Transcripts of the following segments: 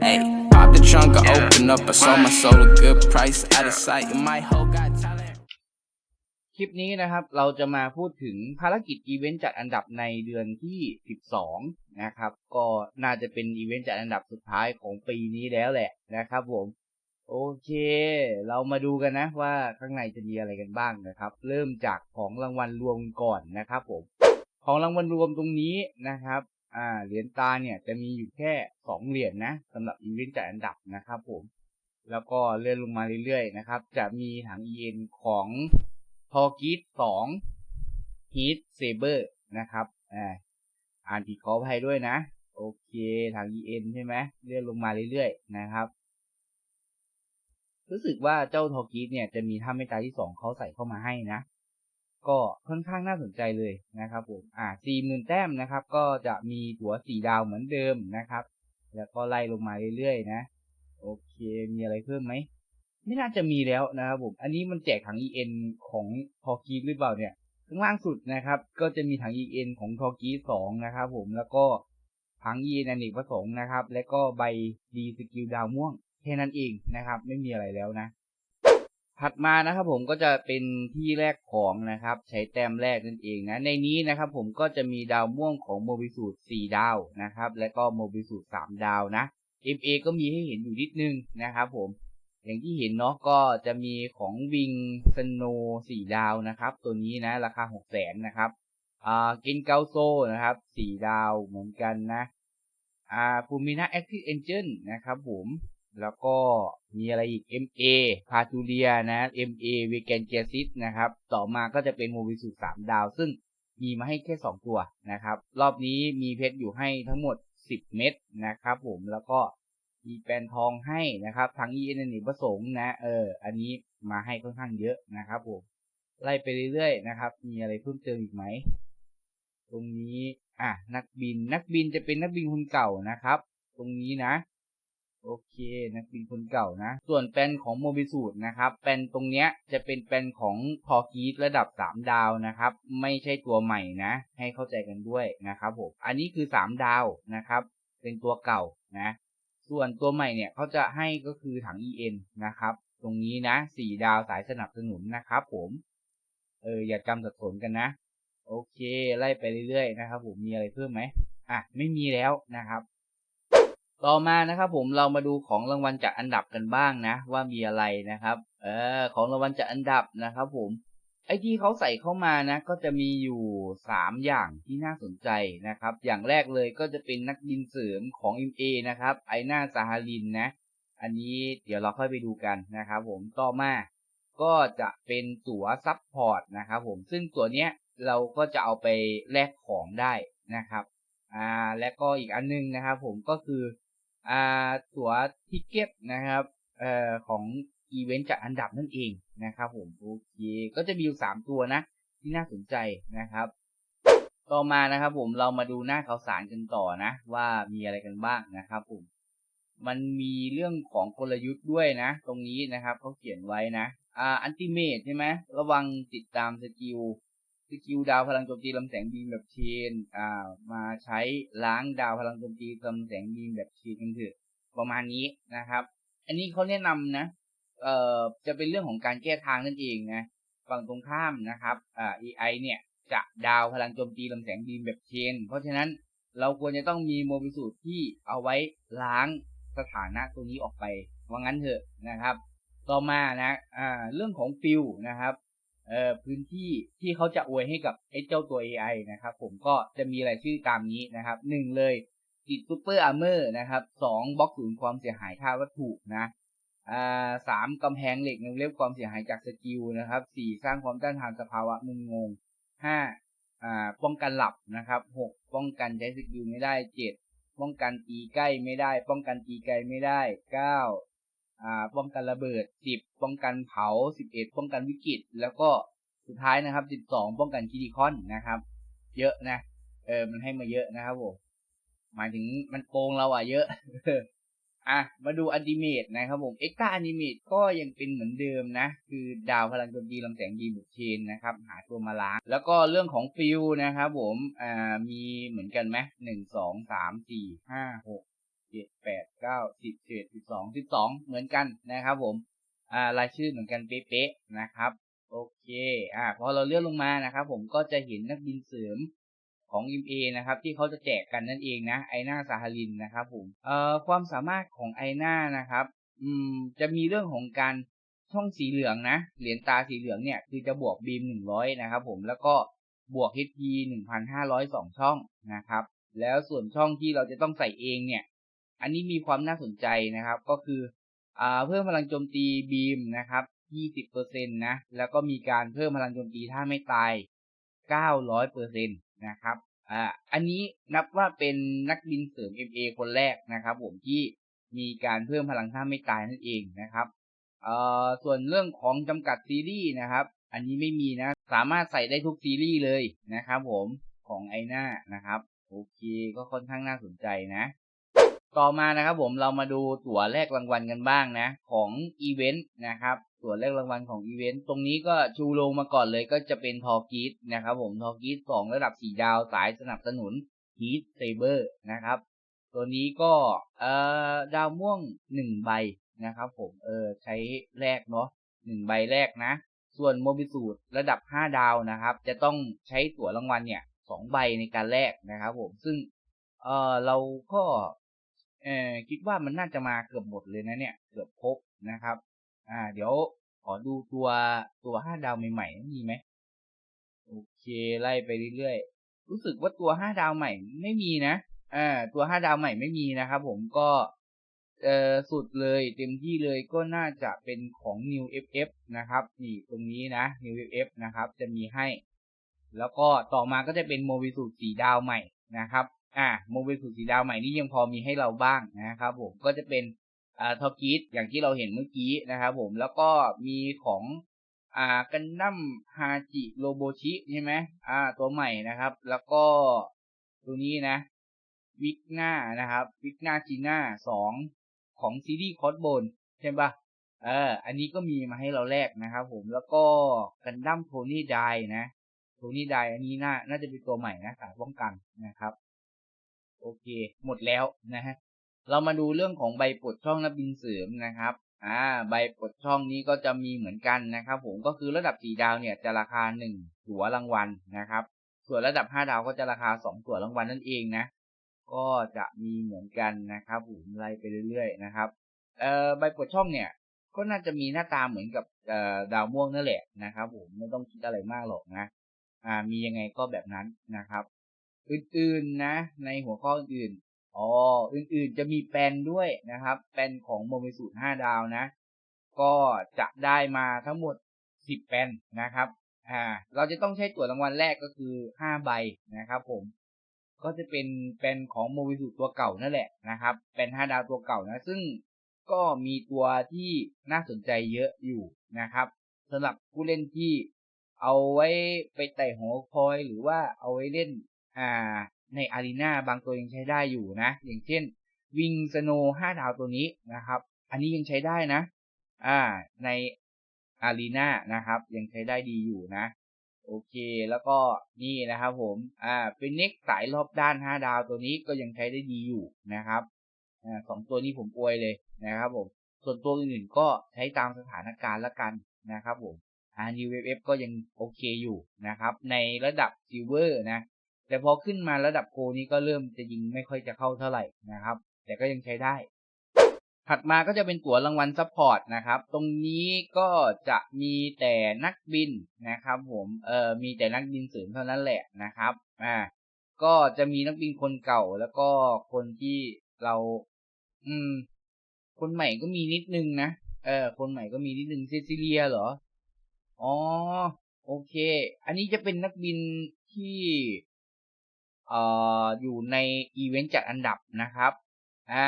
Hey, pop the trunk, I open up. I sold my soul a good price. Out of sight, and my hoe got talent. คลิปนี้นะครับ เราจะมาพูดถึงภารกิจอีเวนต์จัดอันดับในเดือนที่ 12 นะครับ ก็น่าจะเป็นอีเวนต์จัดอันดับสุดท้ายของปีนี้แล้วแหละนะครับผม โอเค เรามาดูกันนะว่าข้างในจะมีอะไรกันบ้างนะครับ เริ่มจากของรางวัลรวมก่อนนะครับผม ของรางวัลรวมตรงนี้นะครับ อ่าเหรียญตาเนี่ยจะมีอยู่แค่2เหรียญนะสำหรับอีเวนต์จัดอันดับนะครับผม แล้วก็เลื่อนลงมาเรื่อยๆนะครับ จะมีถัง EN ของทอกิสสองฮีทเซเบอร์นะครับอ่าอ่านผิดขออภัยด้วยนะ โอเคถัง EN ใช่ไหมเลื่อนลงมาเรื่อยๆนะครับ รู้สึกว่าเจ้าทอกิสเนี่ยจะมีท่าเมตตาที่สองเขาใส่เข้ามาให้นะ ก็ค่อนข้างน่าสนใจเลยนะครับผมอ่าสี่หมื่นแต้มนะครับ ก็จะมีตั๋วสี่ดาวเหมือนเดิมนะครับ แล้วก็ไล่ลงมาเรื่อยๆนะ โอเค มีอะไรเพิ่มไหม ไม่น่าจะมีแล้วนะครับผม อันนี้มันแจกถัง EN ของทอกีหรือเปล่าเนี่ย ข้างล่างสุดนะครับ ก็จะมีถัง EN ของทอกีสองนะครับผม แล้วก็ถัง EN อเนกประสงค์นะครับ และก็ใบดีสกิลดาวม่วงแค่นั้นเองนะครับ ไม่มีอะไรแล้วนะ ถัดมานะครับผมก็จะเป็นที่แรกของนะครับ ใช้แต้มแรกนั่นเองนะในนี้นะครับผมก็จะมีดาวม่วงของโมบิสูตร4ดาวนะครับ และก็โมบิสูตร3ดาวนะ MA ก็มีให้เห็นอยู่นิดนึงนะครับผมอย่างที่เห็นเนาะก็จะมีของวิงสโนสี่ดาวนะครับ ตัวนี้นะ ราคาหกแสนนะครับอ่ากินเกาโซนะครับสี่ดาวเหมือนกันนะอ่าภูมินาแอคทีฟเอนจินนะครับผม แล้วก็มีอะไรอีก MA พาทูเรียนะ MA เวแกนเจซิสนะครับ ต่อมาก็จะเป็นโมบิสุสามดาว ซึ่งมีมาให้แค่ 2 ตัวนะครับ รอบนี้มีเพชรอยู่ให้ทั้งหมด 10 เม็ดนะครับผมแล้วก็มีแปนทองให้นะครับทั้ง e n อประสงค์นะเอออันนี้มาให้ค่อนข้างเยอะนะครับผมไล่ไปเรื่อยๆนะครับ มีอะไรเพิ่มเติมอีกไหม ตรงนี้อะนักบินนักบินจะเป็นนักบินคนเก่านะครับ ตรงนี้นะ โอเคนักบินคนเก่านะ ส่วนแปลนของโมบิสูตนะครับ แปลนตรงเนี้ยจะเป็นแปลนของพอกีสระดับ 3 ดาวนะครับ ไม่ใช่ตัวใหม่นะ ให้เข้าใจกันด้วยนะครับผม อันนี้คือ 3 ดาวนะครับ เป็นตัวเก่านะ ส่วนตัวใหม่เนี่ยเขาจะให้ก็คือถัง EN นะครับ ตรงนี้นะ 4 ดาวสายสนับสนุนนะครับผม เอออย่าจำสับสนกันนะ โอเค ไล่ไปเรื่อยๆนะครับผม มีอะไรเพิ่มไหมอะ ไม่มีแล้วนะครับ ต่อมานะครับผมเรามาดูของรางวัลจากอันดับกันบ้างนะ ว่ามีอะไรนะครับ เออของรางวัลจากอันดับนะครับ ผมไอที่เขาใส่เข้ามานะ ก็จะมีอยู่สามอย่างที่น่าสนใจนะครับ อย่างแรกเลยก็จะเป็นนักบินเสริมของ MA นะครับ ไอหน้าซาฮารินนะ อันนี้เดี๋ยวเราค่อยไปดูกันนะครับผมต่อมาก็จะเป็นตั๋วซับพอร์ตนะครับผมซึ่งตั๋วเนี้ยเราก็จะเอาไปแลกของได้นะครับ อ่า และก็อีกอันนึงนะครับผมก็คือ อ่าตั๋วทิเก็ตนะครับเอ่อของอีเวนต์จากอันดับนั่นเองนะครับผมโอเคก็จะมีอยู่สามตัวนะ ที่น่าสนใจนะครับ ต่อมานะครับผมเรามาดูหน้าข่าวสารกันต่อนะ ว่ามีอะไรกันบ้างนะครับผมมันมีเรื่องของกลยุทธ์ด้วยนะ ตรงนี้นะครับเขาเขียนไว้นะอ่าอันติเมทใช่ไหมระวังติดตามสกิล สกิลดาวพลังโจมตีลำแสงบีมแบบเชนอ่า มาใช้ล้างดาวพลังโจมตีลำแสงบีมแบบเชนกันเถอะประมาณนี้นะครับ อันนี้เขาแนะนำนะ เอ่อ จะเป็นเรื่องของการแก้ทางนั่นเองนะฝั่งตรงข้ามนะครับ อ่า AI เนี่ยจะดาวพลังโจมตีลำแสงบีมแบบเชน เพราะฉะนั้นเราควรจะต้องมีโมบิสูตรที่เอาไว้ล้างสถานะตัวนี้ออกไปว่างั้นเถอะนะครับ ต่อมานะ อ่า เรื่องของฟิลนะครับ เอ่อพื้นที่ที่เขาจะอวยให้กับไอ้เจ้าตัว AI นะครับ ผมก็จะมีรายชื่อตามนี้นะครับหนึ่งเลยติดซูเปอร์อาร์เมอร์นะครับสองบล็อกศูนย์ความเสียหายท่าวัตถุนะอ่าสามกำแพงเหล็กในเรียบความเสียหายจากสกิลนะครับสี่สร้างความต้านทานสภาวะมึนงงห้าอ่าป้องกันหลับนะครับหกป้องกันใช้สกิลไม่ได้เจ็ดป้องกันตีใกล้ไม่ได้ ป้องกันตีไกลไม่ได้เก้า อ่าป้องกันระเบิดสิบป้องกันเผาสิบเอ็ดป้องกันวิกฤต แล้วก็สุดท้ายนะครับสิบสองป้องกันคิดิคอนนะครับ เยอะนะ เออมันให้มาเยอะนะครับผมหมายถึงมันโกงเราอะเยอะอะมาดูอนิเมตนะครับผมเอ็กซ์ตาอนิเมตก็ยังเป็นเหมือนเดิมนะ คือดาวพลังโจมตีลำแสงดีบุกเชนนะครับ หาตัวมาล้าง แล้วก็เรื่องของฟิลนะครับผมอ่ามีเหมือนกันไหมหนึ่งสองสามสี่ห้าหก เจ็ดแปดเก้าสิบสิบเอ็ดสิบสองสิบสองเหมือนกันนะครับผมอ่ารายชื่อเหมือนกันเป๊ะๆนะครับ โอเคอ่าพอเราเลื่อนลงมานะครับ ผมก็จะเห็นนักบินเสริมของ MA นะครับที่เขาจะแจกกันนั่นเองนะไอหน้าซาฮารินนะครับผมเอ่อความสามารถของไอหน้านะครับ อืมจะมีเรื่องของการช่องสีเหลืองนะเหรียญตาสีเหลืองเนี่ยคือจะบวกบีมหนึ่งร้อยนะครับผมแล้วก็บวก HP หนึ่งพันห้าร้อยสองช่องนะครับ แล้วส่วนช่องที่เราจะต้องใส่เองเนี่ย อันนี้มีความน่าสนใจนะครับ ก็คืออ่าเพิ่มพลังโจมตีบีมนะครับ 20%นะ แล้วก็มีการเพิ่มพลังโจมตีถ้าไม่ตาย 900%นะครับ อ่า อันนี้นับว่าเป็นนักบินเสริม MA คนแรกนะครับ ผมที่มีการเพิ่มพลังท่าไม่ตายนั่นเองนะครับ เอ่อ ส่วนเรื่องของจำกัดซีรีส์นะครับ อันนี้ไม่มีนะ สามารถใส่ได้ทุกซีรีส์เลยนะครับผมของไอหน้านะครับ โอเค ก็ค่อนข้างน่าสนใจนะ ต่อมานะครับผมเรามาดูตั๋วแลกรางวัลกันบ้างนะ ของอีเวนต์นะครับ ตั๋วแลกรางวัลของอีเวนต์ตรงนี้ก็ชูโรงมาก่อนเลยก็จะเป็นทอกีสนะครับผมทอกีสสองระดับสี่ดาวสายสนับสนุนฮีทเซเบอร์นะครับ ตัวนี้ก็เอ่อดาวม่วงหนึ่งใบนะครับผมเออใช้แลกเนาะหนึ่งใบแรกนะ ส่วนโมบิสูตรระดับห้าดาวนะครับ จะต้องใช้ตั๋วรางวัลเนี่ยสองใบในการแลกนะครับผมซึ่งเออเราก็ ออคิดว่ามันน่าจะมาเกือบหมดเลยนะเนี่ย เกือบครบนะครับ อ่า เดี๋ยวขอดูตัวตัวห้าดาวใหม่ๆมีไหมโอเคไล่ไปเรื่อยๆรู้สึกว่าตัวห้าดาวใหม่ไม่มีนะอ่าตัวห้าดาวใหม่ไม่มีนะครับ ผมก็เออสุดเลยเต็มที่เลยก็น่าจะเป็นของ New FF นะครับนี่ตรงนี้นะ New FF นะครับ จะมีให้ แล้วก็ต่อมาก็จะเป็นโมบิสูตรสีดาวใหม่นะครับ อ่าโมบิสูตรสีดาวใหม่นี่ยังพอมีให้เราบ้างนะครับผมก็จะเป็นอ่าทอกีสอย่างที่เราเห็นเมื่อกี้นะครับผมแล้วก็มีของอ่ากันดั้มฮาจิโรโบชิใช่ไหมอ่า ตัวใหม่นะครับ แล้วก็ตัวนี้นะวิกหน้านะครับวิกหน้าจีน่าสองของซีรีส์คอสโบนใช่ปะเออ อันนี้ก็มีมาให้เราแลกนะครับผมแล้วก็กันดั้มโทนี่ไดนะโทนี่ไดอันนี้น่า น่าจะเป็นตัวใหม่นะสายป้องกันนะครับ โอเค หมดแล้วนะฮะ เรามาดูเรื่องของใบปลดช่องนักบินเสริมนะครับ อ่า ใบปลดช่องนี้ก็จะมีเหมือนกันนะครับผม ก็คือระดับสี่ดาวเนี่ยจะราคาหนึ่งตั๋วรางวัลนะครับ ส่วนระดับห้าดาวก็จะราคาสองตั๋วรางวัลนั่นเองนะ ก็จะมีเหมือนกันนะครับผมไล่ไปเรื่อยๆนะครับ เอ่อ ใบปลดช่องเนี่ยก็น่าจะมีหน้าตาเหมือนกับเอ่อดาวม่วงนั่นแหละนะครับผมไม่ต้องคิดอะไรมากหรอกนะ อ่ามียังไงก็แบบนั้นนะครับ อื่นๆนะ ในหัวข้ออื่นๆอ๋ออื่นๆจะมีแปลนด้วยนะครับ แปลนของโมมิสูตร5ดาวนะ ก็จะได้มาทั้งหมด 10 แปลนนะครับอ่าเราจะต้องใช้ตั๋วรางวัลแรกก็คือ 5 ใบนะครับ ผม ก็จะเป็นแปลนของโมมิสูตรตัวเก่านั่นแหละนะครับ แปลน5ดาวตัวเก่านะ ซึ่งก็มีตัวที่น่าสนใจเยอะอยู่นะครับสำหรับผู้เล่นที่เอาไว้ไปไต่หอคอยหรือว่าเอาไว้เล่น อ่าในอารีนาบางตัวยังใช้ได้อยู่นะ อย่างเช่นวิงสโนห้าดาวตัวนี้นะครับ อันนี้ยังใช้ได้นะ อ่า ในอารีนานะครับ ยังใช้ได้ดีอยู่นะ โอเค แล้วก็นี่นะครับผม อ่าเป็นเน็กสายรอบด้านห้าดาวตัวนี้ก็ยังใช้ได้ดีอยู่นะครับ อ่าสองตัวนี้ผมอวยเลยนะครับผม ส่วนตัวอื่นๆก็ใช้ตามสถานการณ์ละกันนะครับผม อ่า New Wave F ก็ยังโอเคอยู่นะครับ ในระดับซิลเวอร์นะ แต่พอขึ้นมาระดับโกนี้ก็เริ่มจะยิงไม่ค่อยจะเข้าเท่าไหร่นะครับ แต่ก็ยังใช้ได้ ถัดมาก็จะเป็นตั๋วรางวัลซัพพอร์ตนะครับ ตรงนี้ก็จะมีแต่นักบินนะครับผมเอ่อมีแต่นักบินเสริมเท่านั้นแหละนะครับอ่าก็จะมีนักบินคนเก่าแล้วก็คนที่เรา อืม คนใหม่ก็มีนิดนึงนะเออคนใหม่ก็มีนิดนึงซซิเลียเหรอ อ๋อ โอเค อันนี้จะเป็นนักบินที่ เอ่ออยู่ในอีเวนต์จัดอันดับนะครับ อ่า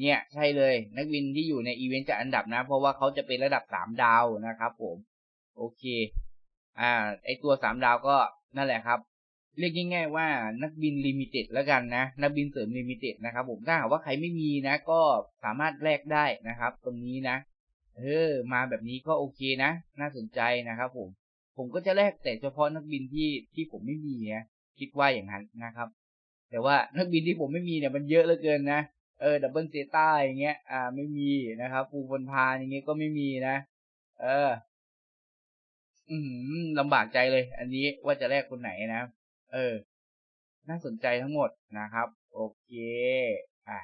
เนี่ยใช่เลย นักบินที่อยู่ในอีเวนต์จัดอันดับนะ เพราะว่าเขาจะเป็นระดับสามดาวนะครับผม โอเค อ่า ไอตัวสามดาวก็นั่นแหละครับ เรียกง่ายๆว่านักบินลิมิเต็ดแล้วกันนะ นักบินเสริมลิมิเต็ดนะครับ ผมถ้าหากว่าใครไม่มีนะ ก็สามารถแลกได้นะครับ ตรงนี้นะ เออ มาแบบนี้ก็โอเคนะ น่าสนใจนะครับผม ผมก็จะแลกแต่เฉพาะนักบินที่ที่ผมไม่มีนะ คิดว่าอย่างนั้นนะครับ แต่ว่านักบินที่ผมไม่มีเนี่ยมันเยอะเหลือเกินนะเออดับเบิลเซต้าอย่างเงี้ย อ่า ไม่มีนะครับฟูบนพานอย่างเงี้ยก็ไม่มีนะ เออ อืมลำบากใจเลย อันนี้ว่าจะแลกคนไหนนะ เออ น่าสนใจทั้งหมดนะครับ โอเค อะ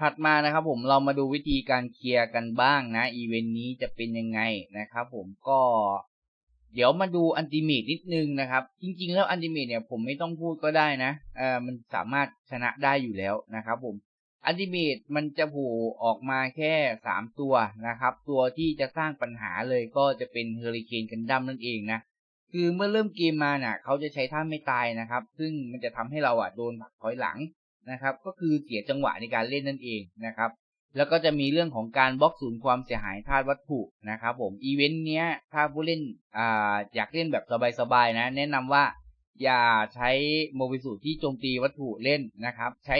ถัดมานะครับ ผมเรามาดูวิธีการเคลียร์กันบ้างนะ อีเวนต์นี้จะเป็นยังไงนะครับ ผมก็ เดี๋ยวมาดูอันติเมตนิดนึงนะครับ จริง ๆ แล้วอันติเมตเนี่ยผมไม่ต้องพูดก็ได้นะเออมันสามารถชนะได้อยู่แล้วนะครับ ผมอันติเมตมันจะโผล่ออกมาแค่สามตัวนะครับ ตัวที่จะสร้างปัญหาเลยก็จะเป็นเฮอริเคนกันดั้มนั่นเองนะคือเมื่อเริ่มเกมมาน่ะ เขาจะใช้ท่าไม่ตายนะครับ ซึ่งมันจะทำให้เราอะโดนผักถอยหลังนะครับ ก็คือเสียจังหวะในการเล่นนั่นเองนะครับ แล้วก็จะมีเรื่องของการบล็อกศูนย์ความเสียหายธาตุวัตถุนะครับผมอีเวนต์เนี้ยถ้าผู้เล่นอ่าอยากเล่นแบบสบายๆนะ แนะนำว่าอย่าใช้โมบิสูตรที่โจมตีวัตถุเล่นนะครับ ใช้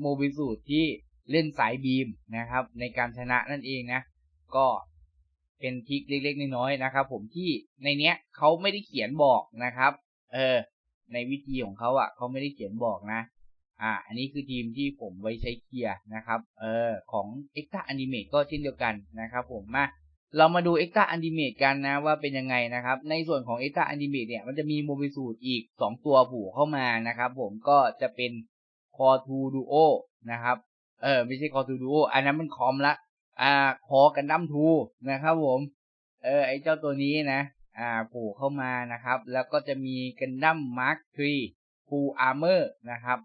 โมบิสูตรที่เล่นสายบีมนะครับ ในการชนะนั่นเองนะ ก็เป็นทริคเล็กๆน้อยๆนะครับ ผมที่ในเนี้ยเขาไม่ได้เขียนบอกนะครับ เออ ในวิธีของเขาอะเขาไม่ได้เขียนบอกนะ อ่า อันนี้คือทีมที่ผมไว้ใช้เคลียร์นะครับ เออของ e x t r a Animate ก็เช่นเดียวกันนะครับผมมาเรามาดู e x t r a Animate กันนะว่าเป็นยังไงนะครับ ในส่วนของ e x t r a Animate เนี่ยมันจะมีโมบิสูตรอีก 2 ตัวผูเข้ามานะครับ ผมก็จะเป็น Core 2 Duo นะครับ เออไม่ใช่ Core 2 Duo อันนั้นมันคอมละ อ่า Core กันดั้ม2นะครับ ผม เออไอเจ้าตัวนี้นะ อ่าผูเข้ามานะครับ แล้วก็จะมีกันดั้ม Mark 3 Full Armor นะครับ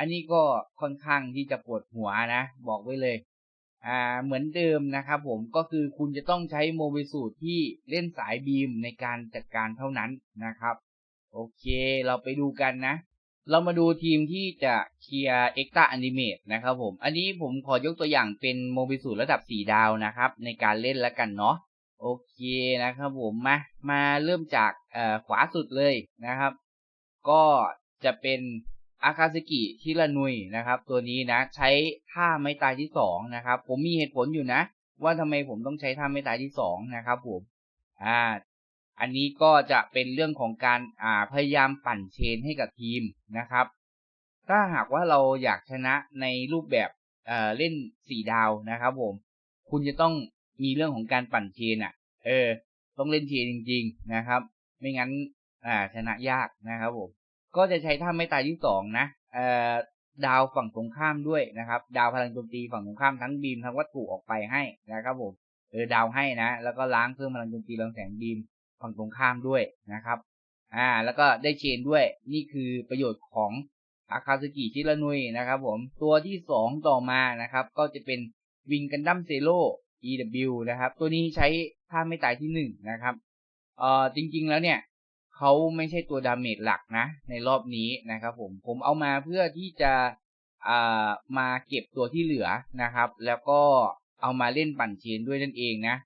อันนี้ก็ค่อนข้างที่จะปวดหัวนะ บอกไว้เลย อ่าเหมือนเดิมนะครับผมก็คือคุณจะต้องใช้โมบิสูตรที่เล่นสายบีมในการจัดการเท่านั้นนะครับ โอเคเราไปดูกันนะ เรามาดูทีมที่จะเคลียร์เอ็กตาแอนิเมตนะครับผม อันนี้ผมขอยกตัวอย่างเป็นโมบิสูตรระดับ 4 ดาวนะครับ ในการเล่นแล้วกันเนาะโอเคนะครับผมมามาเริ่มจากขวาสุดเลยนะครับ ก็จะเป็น อาคาซึกิชิรานุยนะครับ ตัวนี้นะ ใช้ท่าไม้ตายที่สองนะครับ ผมมีเหตุผลอยู่นะ ว่าทำไมผมต้องใช้ท่าไม้ตายที่สองนะครับผมอ่าอันนี้ก็จะเป็นเรื่องของการอ่าพยายามปั่นเชนให้กับทีมนะครับ ถ้าหากว่าเราอยากชนะในรูปแบบเอ่อเล่นสี่ดาวนะครับ ผม คุณจะต้องมีเรื่องของการปั่นเชนอะ เออ ต้องเล่นเชนจริง ๆนะครับ ไม่งั้นอ่าชนะยากนะครับผม ก็จะใช้ท่าไม่ตายที่สองนะเอ่อดาวฝั่งตรงข้ามด้วยนะครับ ดาวพลังโจมตีฝั่งตรงข้ามทั้งบีมทั้งวัตถุออกไปให้นะครับผมเออดาวให้นะ แล้วก็ล้างเพิ่มพลังโจมตีรังแสงบีมฝั่งตรงข้ามด้วยนะครับ อ่า แล้วก็ได้เชนด้วย นี่คือประโยชน์ของอาคาซึกิชิรานุยนะครับ ผม ตัวที่สองต่อมานะครับ ก็จะเป็นวิงกันดั้มเซโร่ EW นะครับ ตัวนี้ใช้ท่าไม่ตายที่หนึ่งนะครับ เอ่อ จริงๆแล้วเนี่ย เขาไม่ใช่ตัวดาเมจหลักนะ ในรอบนี้นะครับผมผมเอามาเพื่อที่จะอ่ามาเก็บตัวที่เหลือนะครับ แล้วก็เอามาเล่นปั่นเชนด้วยนั่นเองนะ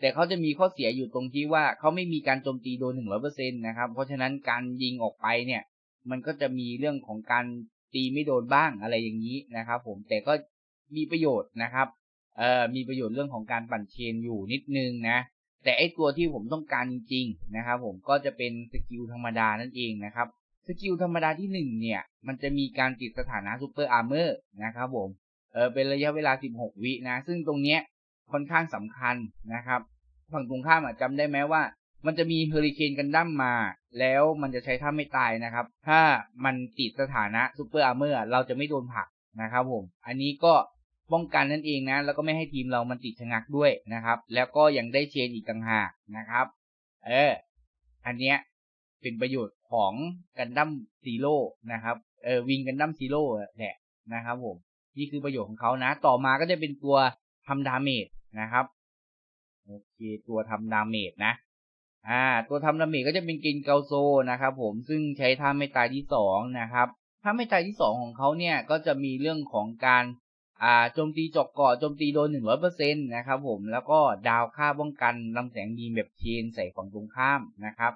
แต่เขาจะมีข้อเสียอยู่ตรงที่ว่าเขาไม่มีการโจมตีโดนหนึ่งร้อยเปอร์เซ็นต์นะครับ เพราะฉะนั้นการยิงออกไปเนี่ย มันก็จะมีเรื่องของการตีไม่โดนบ้างอะไรอย่างนี้นะครับ ผมแต่ก็มีประโยชน์นะครับเอ่อมีประโยชน์เรื่องของการปั่นเชนอยู่นิดนึงนะ แต่ไอตัวที่ผมต้องการจริงๆนะครับผมก็จะเป็นสกิลธรรมดานั่นเองนะครับสกิลธรรมดาที่หนึ่งเนี่ย มันจะมีการติดสถานะซูเปอร์อาร์เมอร์นะครับผมเออเป็นระยะเวลา 16 วินะ ซึ่งตรงเนี้ยค่อนข้างสำคัญนะครับ ฝั่งตรงข้ามจำได้ไหมว่า มันจะมีเฮอริเคนกันดั้มมา แล้วมันจะใช้ท่าไม่ตายนะครับ ถ้ามันติดสถานะซูเปอร์อาร์เมอร์เราจะไม่โดนผลักนะครับผม อันนี้ก็ ป้องกันนั่นเองนะ แล้วก็ไม่ให้ทีมเรามันติดชะงักด้วยนะครับ แล้วก็ยังได้เชนอีกต่างหากนะครับ เออ อันเนี้ยเป็นประโยชน์ของกันดั้มซีโร่นะครับ เออวิงกันดั้มซีโร่แหละนะครับผม นี่คือประโยชน์ของเขานะ ต่อมาก็จะเป็นตัวทำดาเมจนะครับ โอเค ตัวทำดาเมจนะ อ่า ตัวทำดาเมจก็จะเป็นกินเกาโซนะครับผม ซึ่งใช้ท่าไม่ตายที่สองนะครับ ท่าไม่ตายที่สองของเขาเนี่ย ก็จะมีเรื่องของการ อ่าโจมตีจาะเกาะโจมตีโดนหนึ่งร้อยเปอร์เซ็นต์นะครับผมแล้วก็ดาวค่าป้องกันลำแสงบีมแบบเชนใส่ฝั่งตรงข้ามนะครับ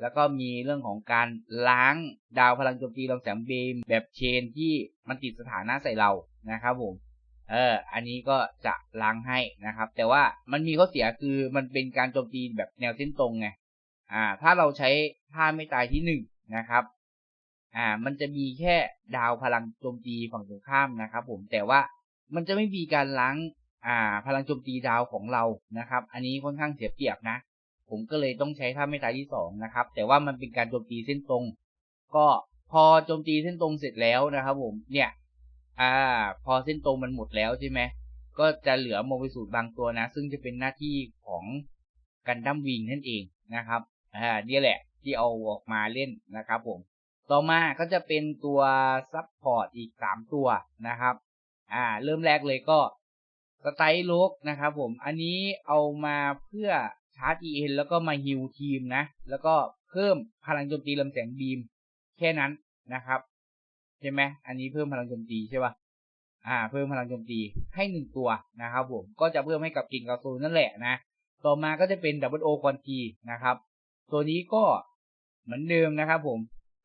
แล้วก็มีเรื่องของการล้างดาวพลังโจมตีลำแสงบีมแบบเชนที่มันติดสถานะใส่เรานะครับผมเอออันนี้ก็จะล้างให้นะครับ แต่ว่ามันมีข้อเสียคือมันเป็นการโจมตีแบบแนวเส้นตรงไงอ่า ถ้าเราใช้ท่าไม่ตายที่หนึ่งนะครับ อ่า มันจะมีแค่ดาวพลังโจมตีฝั่งตรงข้ามนะครับ ผมแต่ว่า มันจะไม่มีการล้างอ่า พลังโจมตีดาวของเรานะครับ อันนี้ค่อนข้างเสียเปรียบนะ ผมก็เลยต้องใช้ท่าไม่ตายที่สองนะครับ แต่ว่ามันเป็นการโจมตีเส้นตรง ก็พอโจมตีเส้นตรงเสร็จแล้วนะครับ ผม เนี่ย อ่า พอเส้นตรงมันหมดแล้วใช่ไหมก็จะเหลือโมบิสูตรบางตัวนะ ซึ่งจะเป็นหน้าที่ของกันดั้มวิงนั่นเองนะครับ อ่าเนี่ยแหละ ที่เอาออกมาเล่นนะครับ ผม ต่อมาก็จะเป็นตัวซับพอร์ตอีกสามตัวนะครับ อ่า เริ่มแรกเลยก็สไตล์โลกนะครับผม อันนี้เอามาเพื่อชาร์จ EN แล้วก็มาฮิลทีมนะ แล้วก็เพิ่มพลังโจมตีลำแสงบีม แค่นั้นนะครับ ใช่ไหมอันนี้เพิ่มพลังโจมตีใช่ป่ะอ่า เพิ่มพลังโจมตีให้หนึ่งตัวนะครับผม ก็จะเพิ่มให้กับกิงกาโซนั่นแหละนะ ต่อมาก็จะเป็นดับเบิลโอคอนทีนะครับ ตัวนี้ก็เหมือนเดิมนะครับผม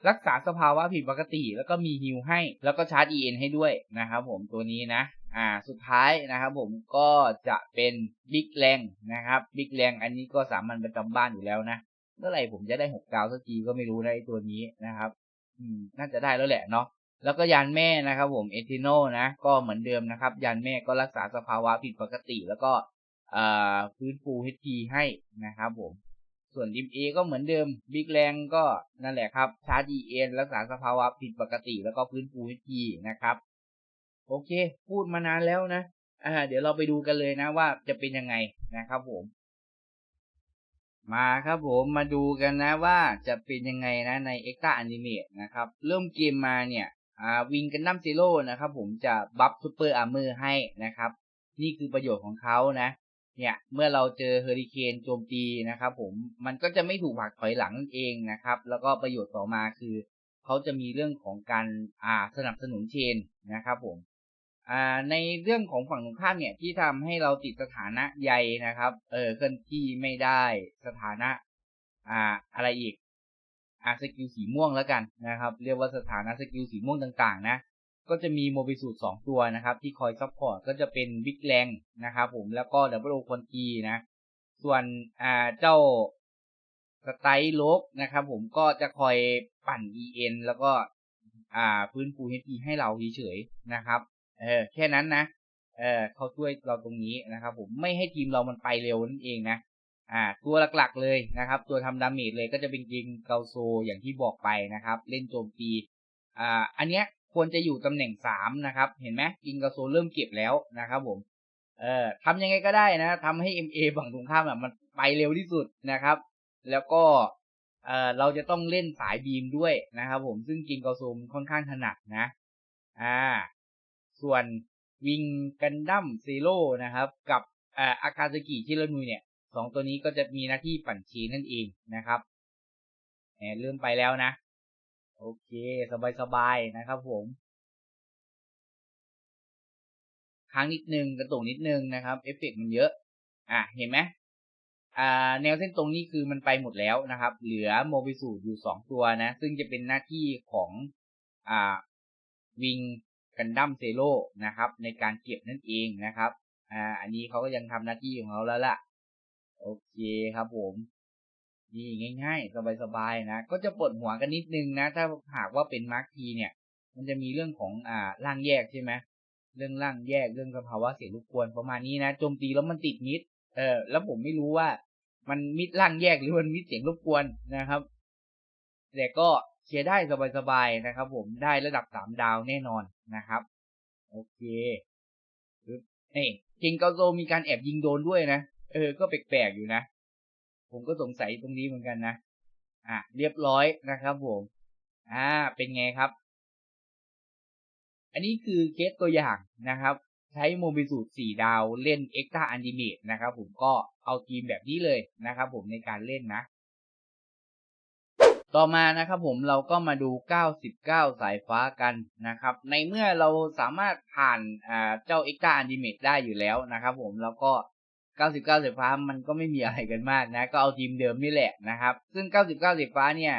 รักษาสภาวะผิดปกติ แล้วก็มีฮิลให้ แล้วก็ชาร์จ EN ให้ด้วยนะครับผมตัวนี้นะอ่าสุดท้ายนะครับผมก็จะเป็นบิ๊กแรงนะครับบิ๊กแรงอันนี้ก็สามัญประจำบ้านอยู่แล้วนะเมื่อไหร่ผมจะได้หกดาวสักทีก็ไม่รู้นะไอตัวนี้นะครับ อืมน่าจะได้แล้วแหละเนาะแล้วก็ยานแม่นะครับผมเอทิโนนะก็เหมือนเดิมนะครับ ยานแม่ก็รักษาสภาวะผิดปกติ แล้วก็อ่าฟื้นฟู HP ให้นะครับผม ส่วนดิมเอก็เหมือนเดิมบิ๊กแรงก็นั่นแหละครับชาร์จ EN รักษาสภาวะผิดปกติแล้วก็ฟื้นฟู HP นะครับ โอเค พูดมานานแล้วนะอ่าเดี๋ยวเราไปดูกันเลยนะว่าจะเป็นยังไงนะครับผม มาครับผมมาดูกันนะว่าจะเป็นยังไงนะใน e x t r a Animate นะครับ เริ่มเกมมาเนี่ยอ่าวิงกันดั้มซีโร่นะครับผมจะบัฟซูเปอร์อาร์เมอร์ให้นะครับ นี่คือประโยชน์ของเขานะ เนี่ยเมื่อเราเจอเฮอริเคนโจมตีนะครับ ผมมันก็จะไม่ถูกผลักถอยหลังนั่นเองนะครับ แล้วก็ประโยชน์ต่อมาคือเขาจะมีเรื่องของการอ่าสนับสนุนเชนนะครับผมอ่าในเรื่องของฝั่งตรงข้ามเนี่ยที่ทำให้เราติดสถานะใยนะครับ เออเคลื่อนที่ไม่ได้สถานะ อ่าอะไรอีกอ่าสกิลสีม่วงแล้วกันนะครับ เรียกว่าสถานะสกิลสีม่วงต่าง ๆ นะ ก็จะมีโมบิสูตรสองตัวนะครับ ที่คอยซัพพอร์ตก็จะเป็นบิ๊กแรงนะครับผมแล้วก็ดับเบิลโอคอนทีนะ ส่วนอ่าเจ้าสไตล์โลกนะครับผมก็จะคอยปั่น EN แล้วก็อ่าพื้นฟู HP ให้เราเฉยๆนะครับ เออแค่นั้นนะ เออเขาช่วยเราตรงนี้นะครับ ผมไม่ให้ทีมเรามันไปเร็วนั่นเองนะอ่า ตัวหลักๆเลยนะครับ ตัวทำดาเมจเลยก็จะเป็นกิงเกาโซอย่างที่บอกไปนะครับ เล่นโจมตีอ่าอันเนี้ย ควรจะอยู่ตำแหน่งสามนะครับ เห็นไหมกิงเกาโซเริ่มเก็บแล้วนะครับผม เอ่อทำยังไงก็ได้นะทำให้ MA ฝั่งตรงข้ามอะมันไปเร็วที่สุดนะครับ แล้วก็เอ่อเราจะต้องเล่นสายบีมด้วยนะครับผมซึ่งกิงเกาโซมค่อนข้างถนัดนะ อ่า ส่วนวิงกันดั้มซีโร่นะครับ กับอ่าคาซากิชิรานุยเนี่ยสองตัวนี้ก็จะมีหน้าที่ปั่นชีนั่นเองนะครับแหมเริ่มไปแล้วนะ โอเค สบายๆนะครับผมค้างนิดนึงกระตุกนิดนึงนะครับเอฟเฟกมันเยอะ อะเห็นไหมอ่าแนวเส้นตรงนี้คือมันไปหมดแล้วนะครับ เหลือโมบิสูดอยู่สองตัวนะ ซึ่งจะเป็นหน้าที่ของอ่าวิงกันดั้มเซโร่นะครับ ในการเก็บนั่นเองนะครับ อ่า อันนี้เขาก็ยังทำหน้าที่ของเขาแล้วล่ะ โอเคครับผม นี่ง่าย ๆ สบายๆนะก็จะปวดหัวกันนิดนึงนะ ถ้าหากว่าเป็นมาร์คทีเนี่ย มันจะมีเรื่องของอ่าร่างแยกใช่ไหมเรื่องร่างแยกเรื่องสภาวะเสียงรบกวนประมาณนี้นะโจมตีแล้วมันติดมิด เออ แล้วผมไม่รู้ว่า มันมิดร่างแยกหรือมันมิดเสียงรบกวนนะครับ แต่ก็เชียร์ได้สบายๆนะครับ ผมได้ระดับสามดาวแน่นอนนะครับ โอเคนี่จิงเกาโซมีการแอบยิงโดนด้วยนะเออ ก็แปลกๆอยู่นะ ผมก็สงสัยตรงนี้เหมือนกันนะ อะ เรียบร้อยนะครับผม อ่า เป็นไงครับ อันนี้คือเคสตัวอย่างนะครับ ใช้โมบิสูตร4ดาวเล่น e x t r a a n i m a t e นะครับผมก็เอาทีมแบบนี้เลยนะครับผมในการเล่นนะ ต่อมานะครับผมเราก็มาดู 99 สายฟ้ากันนะครับ ในเมื่อเราสามารถผ่านเจ้า e x t r a a n i m a t e ได้อยู่แล้วนะครับผมแล้วก็ 99สายฟ้ามันก็ไม่มีอะไรกันมากนะ ก็เอาทีมเดิมนี่แหละนะครับ ซึ่ง 99สายฟ้าเนี่ย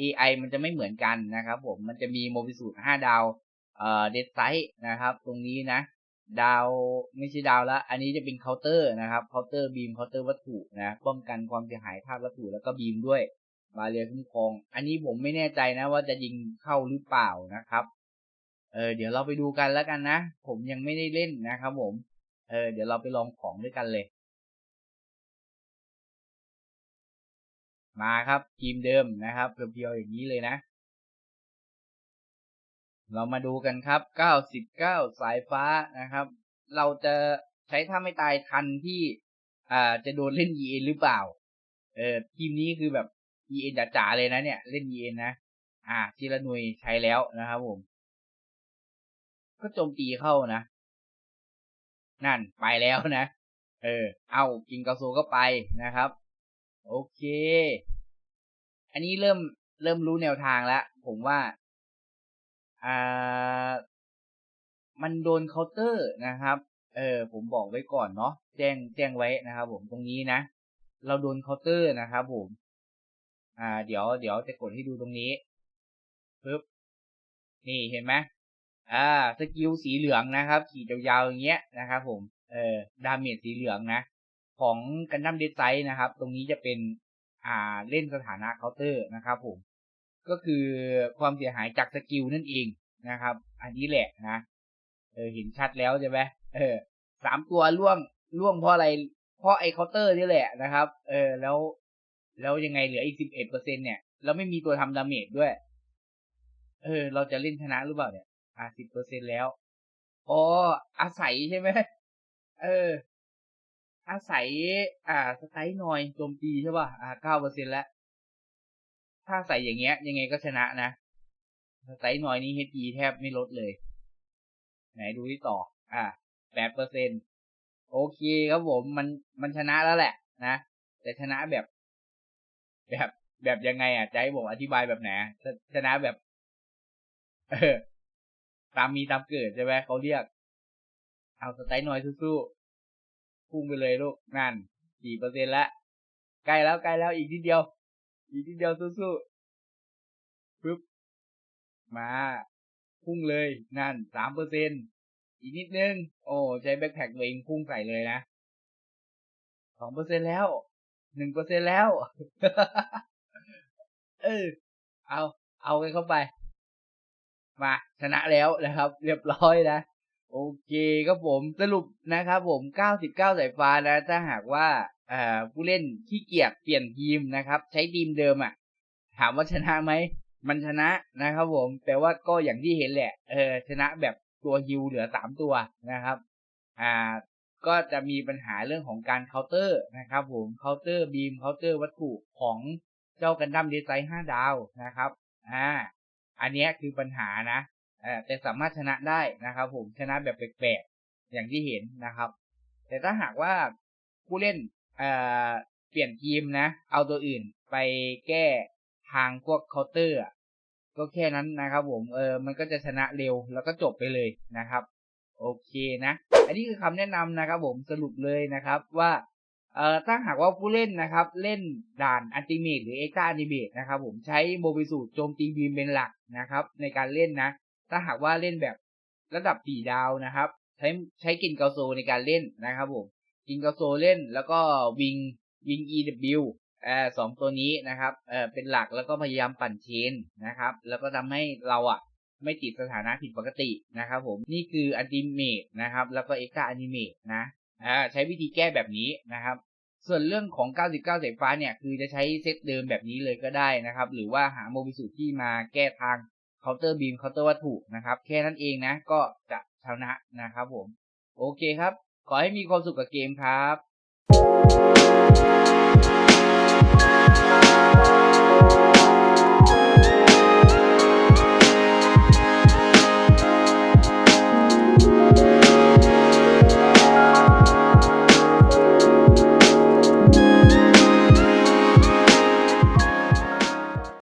AI มันจะไม่เหมือนกันนะครับผมมันจะมีโมบิสูตร5ดาวเอ่อเดดไซต์นะครับ ตรงนี้นะ ดาวไม่ใช่ดาวและอันนี้จะเป็นเคาน์เตอร์นะครับเคาน์เตอร์บีมเคาน์เตอร์วัตถุนะป้องกันความเสียหายธาตุวัตถุแล้วก็บีมด้วยบาเรียคุ้มครอง อันนี้ผมไม่แน่ใจนะว่าจะยิงเข้าหรือเปล่านะครับ เออเดี๋ยวเราไปดูกันแล้วกันนะ ผมยังไม่ได้เล่นนะครับผม เออเดี๋ยวเราไปลองของด้วยกันเลย มาครับทีมเดิมนะครับเพียวๆอย่างนี้เลยนะ เรามาดูกันครับ 99 สายฟ้านะครับ เราจะใช้ท่าไม่ตายทันที่อ่าจะโดนเล่น EN หรือเปล่า เออทีมนี้คือแบบ EN จ๋าๆเลยนะเนี่ย เล่น EN นะ อ่าทีละหน่วยใช้แล้วนะครับผม ก็โจมตีเข้านะ นั่นไปแล้วนะ เออ เอากิงกาโซก็ไปนะครับ โอเค อันนี้เริ่มเริ่มรู้แนวทางแล้ว ผมว่า อ่า มันโดนเคาน์เตอร์นะครับ เออ ผมบอกไว้ก่อนเนาะ แจ้งแจ้งไว้นะครับผมตรงนี้นะ เราโดนเคาน์เตอร์นะครับผม อ่า เดี๋ยวเดี๋ยวจะกดให้ดูตรงนี้ปึ๊บ นี่เห็นไหมอ่า สกิลสีเหลืองนะครับ ขีดยาวๆอย่างเงี้ยนะครับผม เออ ดาเมจสีเหลืองนะ ของกันดั้มเดซไซนะครับ ตรงนี้จะเป็นอ่าเล่นสถานะเคาน์เตอร์นะครับผม ก็คือความเสียหายจากสกิลนั่นเองนะครับ อันนี้แหละนะเออเห็นชัดแล้วใช่ไหมเออสามตัวล่วงล่วงเพราะอะไร เพราะไอ้เคาน์เตอร์นี่แหละนะครับ เออแล้ว แล้วยังไงเหลืออีกสิบเอ็ดเปอร์เซ็นเนี่ยแล้วไม่มีตัวทำดาเมจด้วย เออ เราจะเล่นชนะหรือเปล่าเนี่ย อ่าสิบเปอร์เซ็นแล้วอ๋ออาศัยใช่ไหมเออ อาศัย อ่า สไตล์หน่อยโจมตีใช่ป่ะ อ่าเก้าเปอร์เซ็นแล้วถ้าใส่อย่างเงี้ย ยังไงก็ชนะนะ สไตล์หน่อยนี้ HP แทบไม่ลดเลย ไหนดูที่ต่อ อ่าแปดเปอร์เซ็นโอเคครับผม มันมันชนะแล้วแหละ นะ แต่ชนะแบบ แบบแบบยังไงอะจะให้ผมอธิบายแบบไหนชนะแบบ เออ ตามมีตามเกิดใช่ไหมเขาเรียก เอาสไตล์หน่อยสู้ๆ พุ่งไปเลยลูกนั่นสี่เปอร์เซ็นแล้วใกล้แล้วใกล้แล้วอีกนิดเดียว อีกนิดเดียวสู้ๆปึ๊บมาพุ่งเลยนั่นสามเปอร์เซ็นอีกนิดนึง โอ้ใช้แบ็คแพ็คตัวเองพุ่งใส่เลยนะสองเปอร์เซ็นแล้วหนึ่งเปอร์เซ็นแล้ว เออ เอา เอากันเข้าไป มาชนะแล้วนะครับ เรียบร้อยนะ โอเคครับผมสรุปนะครับผม 99 สายฟ้านะ ถ้าหากว่าอผู้เล่นขี้เกียจเปลี่ยนทีมนะครับ ใช้ทีมเดิมอะ ถามว่าชนะไหม มันชนะนะครับผม แต่ว่าก็อย่างที่เห็นแหละ เออ ชนะแบบตัวฮิวเหลือสามตัวนะครับ อ่า ก็จะมีปัญหาเรื่องของการเคาน์เตอร์นะครับผมเคาน์เตอร์บีมเคาน์เตอร์วัตถุของเจ้ากันดั้มดีไซน์ห้าดาวนะครับ อ่า อันนี้คือปัญหานะ แต่สามารถชนะได้นะครับ ผมชนะแบบแปลกๆอย่างที่เห็นนะครับ แต่ถ้าหากว่าผู้เล่นเเปลี่ยนทีมนะ เอาตัวอื่นไปแก้ทางพวกเคาน์เตอร์ก็แค่นั้นนะครับ ผมเออมันก็จะชนะเร็วแล้วก็จบไปเลยนะครับ โอเคนะ อันนี้คือคำแนะนำนะครับ ผมสรุปเลยนะครับว่าเอ่อถ้าหากว่าผู้เล่นนะครับ เล่นด่านอันติเมตหรือเอ็กซ์อันติเมตนะครับ ผมใช้โมบิสูตรโจมตีบีมเป็นหลักนะครับ ในการเล่นนะ ถ้าหากว่าเล่นแบบระดับสี่ดาวนะครับ ใช้ใช้กินเกาโซในการเล่นนะครับผมกินเกาโซเล่นแล้วก็วิงวิง EW เอ่อสองตัวนี้นะครับเอ่อเป็นหลักแล้วก็พยายามปั่นเชนนะครับ แล้วก็ทำให้เราอะไม่ติดสถานะผิดปกตินะครับผมนี่คืออันติเมตนะครับ แล้วก็เอ็กซ์อันติเมตนะอ่าใช้วิธีแก้แบบนี้นะครับ ส่วนเรื่องของ 99 สายฟ้าเนี่ย คือจะใช้เซตเดิมแบบนี้เลยก็ได้นะครับ หรือว่าหาโมบิสูตรที่มาแก้ทาง เคาน์เตอร์บีมเคาน์เตอร์วัตถุนะครับ แค่นั้นเองนะ ก็จะชนะนะครับผม โอเคครับ ขอให้มีความสุขกับเกมครับ